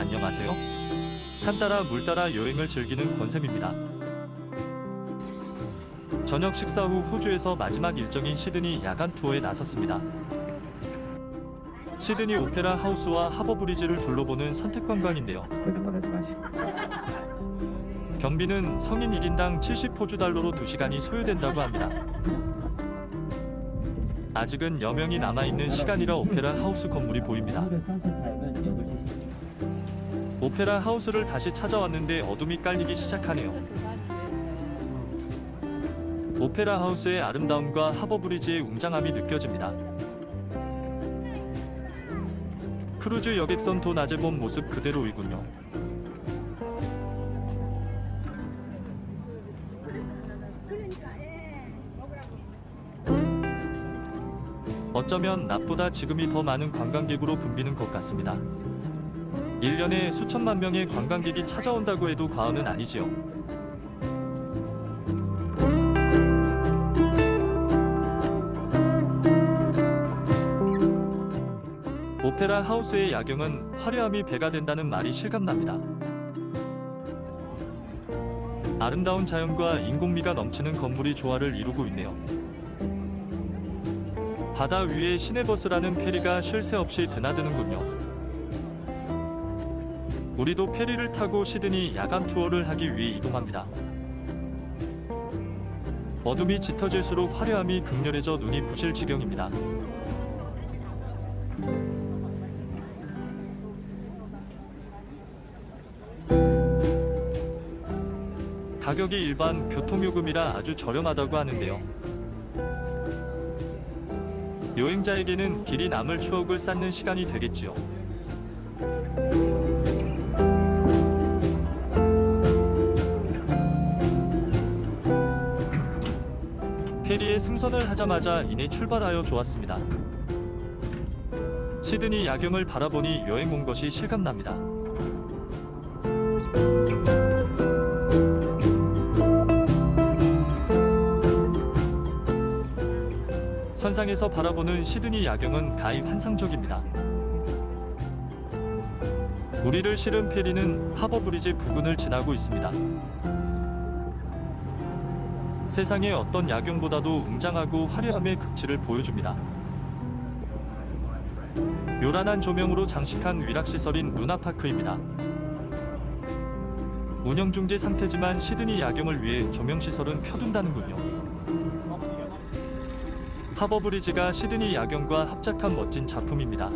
안녕하세요. 산 따라 물 따라 여행을 즐기는 권쌤입니다. 저녁 식사 후 호주에서 마지막 일정인 시드니 야간 투어에 나섰습니다. 시드니 오페라 하우스와 하버 브리지를 둘러보는 선택 관광인데요. 경비는 성인 1인당 70호주 달러로 2시간이 소요된다고 합니다. 아직은 여명이 남아있는 시간이라 오페라 하우스 건물이 보입니다. 오페라 하우스를 다시 찾아왔는데 어둠이 깔리기 시작하네요. 오페라 하우스의 아름다움과 하버 브리지의 웅장함이 느껴집니다. 크루즈 여객선 도 낮에 본 모습 그대로이군요. 어쩌면 낮보다 지금이 더 많은 관광객으로 붐비는 것 같습니다. 1년에 수천만 명의 관광객이 찾아온다고 해도 과언은 아니지요. 오페라 하우스의 야경은 화려함이 배가 된다는 말이 실감납니다. 아름다운 자연과 인공미가 넘치는 건물이 조화를 이루고 있네요. 바다 위에 시내버스라는 페리가 쉴 새 없이 드나드는군요. 우리도 페리를 타고 시드니 야간 투어를 하기 위해 이동합니다. 어둠이 짙어질수록 화려함이 극렬해져 눈이 부실 지경입니다. 가격이 일반 교통요금이라 아주 저렴하다고 하는데요. 여행자에게는 길이 남을 추억을 쌓는 시간이 되겠지요. 페리에 승선을 하자마자 이내 출발하여 좋았습니다. 시드니 야경을 바라보니 여행 온 것이 실감납니다. 선상에서 바라보는 시드니 야경은 가히 환상적입니다. 우리를 실은 페리는 하버 브리지 부근을 지나고 있습니다. 세상의 어떤 야경보다도 웅장하고 화려함의 극치를 보여줍니다. 요란한 조명으로 장식한 위락시설인 루나파크입니다. 운영 중지 상태지만 시드니 야경을 위해 조명시설은 켜둔다는군요. 하버 브리지가 시드니 야경과 합작한 멋진 작품입니다.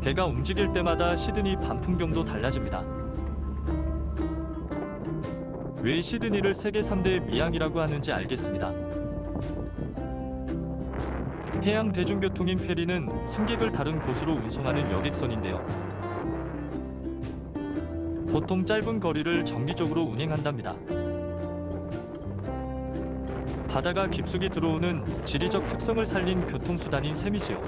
배가 움직일 때마다 시드니 밤 풍경도 달라집니다. 왜 시드니를 세계 3대 미항이라고 하는지 알겠습니다. 해양 대중교통인 페리는 승객을 다른 곳으로 운송하는 여객선인데요. 보통 짧은 거리를 정기적으로 운행한답니다. 바다가 깊숙이 들어오는 지리적 특성을 살린 교통수단인 셈이지요.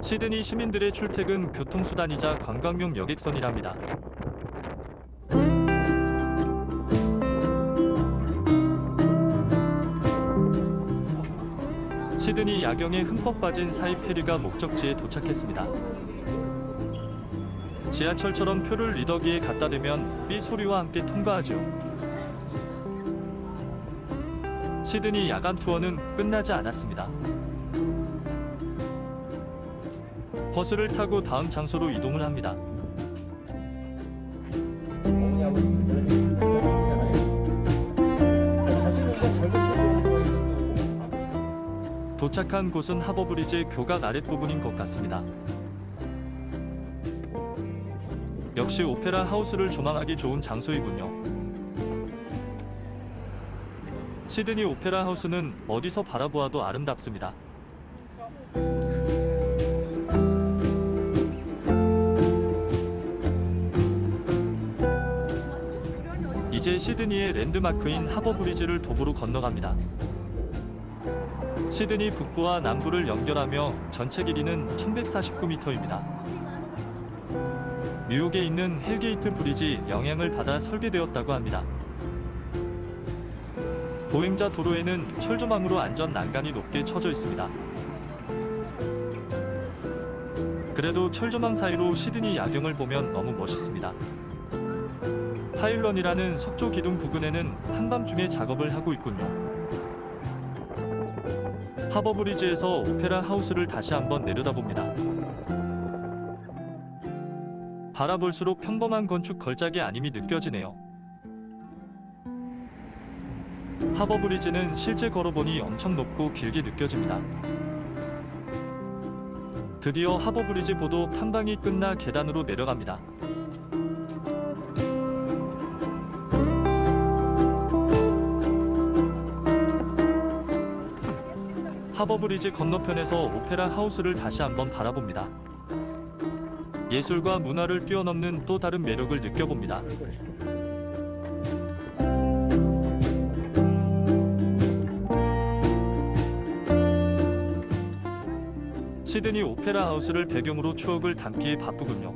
시드니 시민들의 출퇴근 교통수단이자 관광용 여객선이랍니다. 시드니 야경에 흠뻑 빠진 사이 페리가 목적지에 도착했습니다. 지하철처럼 표를 리더기에 갖다 대면 삐 소리와 함께 통과하죠. 시드니 야간 투어는 끝나지 않았습니다. 버스를 타고 다음 장소로 이동을 합니다. 도착한 곳은 하버브리지 교각 아랫부분인 것 같습니다. 역시 오페라 하우스를 조망하기 좋은 장소이군요. 시드니 오페라 하우스는 어디서 바라보아도 아름답습니다. 이제 시드니의 랜드마크인 하버 브리지를 도보로 건너갑니다. 시드니 북부와 남부를 연결하며 전체 길이는 1149m입니다. 뉴욕에 있는 헬게이트 브리지 영향을 받아 설계되었다고 합니다. 보행자 도로에는 철조망으로 안전 난간이 높게 쳐져 있습니다. 그래도 철조망 사이로 시드니 야경을 보면 너무 멋있습니다. 파일런이라는 석조 기둥 부근에는 한밤중에 작업을 하고 있군요. 하버브리지에서 오페라 하우스를 다시 한번 내려다봅니다. 바라볼수록 평범한 건축 걸작이 아님이 느껴지네요. 하버브리지는 실제 걸어보니 엄청 높고 길게 느껴집니다. 드디어 하버브리지 보도 탐방이 끝나 계단으로 내려갑니다. 하버브리지 건너편에서 오페라 하우스를 다시 한번 바라봅니다. 예술과 문화를 뛰어넘는 또 다른 매력을 느껴봅니다. 시드니 오페라 하우스를 배경으로 추억을 담기에 바쁘군요.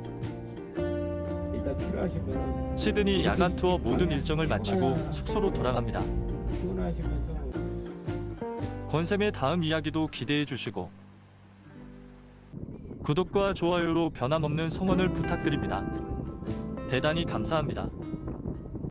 시드니 야간 투어 모든 일정을 마치고 숙소로 돌아갑니다. 권쌤의 다음 이야기도 기대해 주시고 구독과 좋아요로 변함없는 성원을 부탁드립니다. 대단히 감사합니다.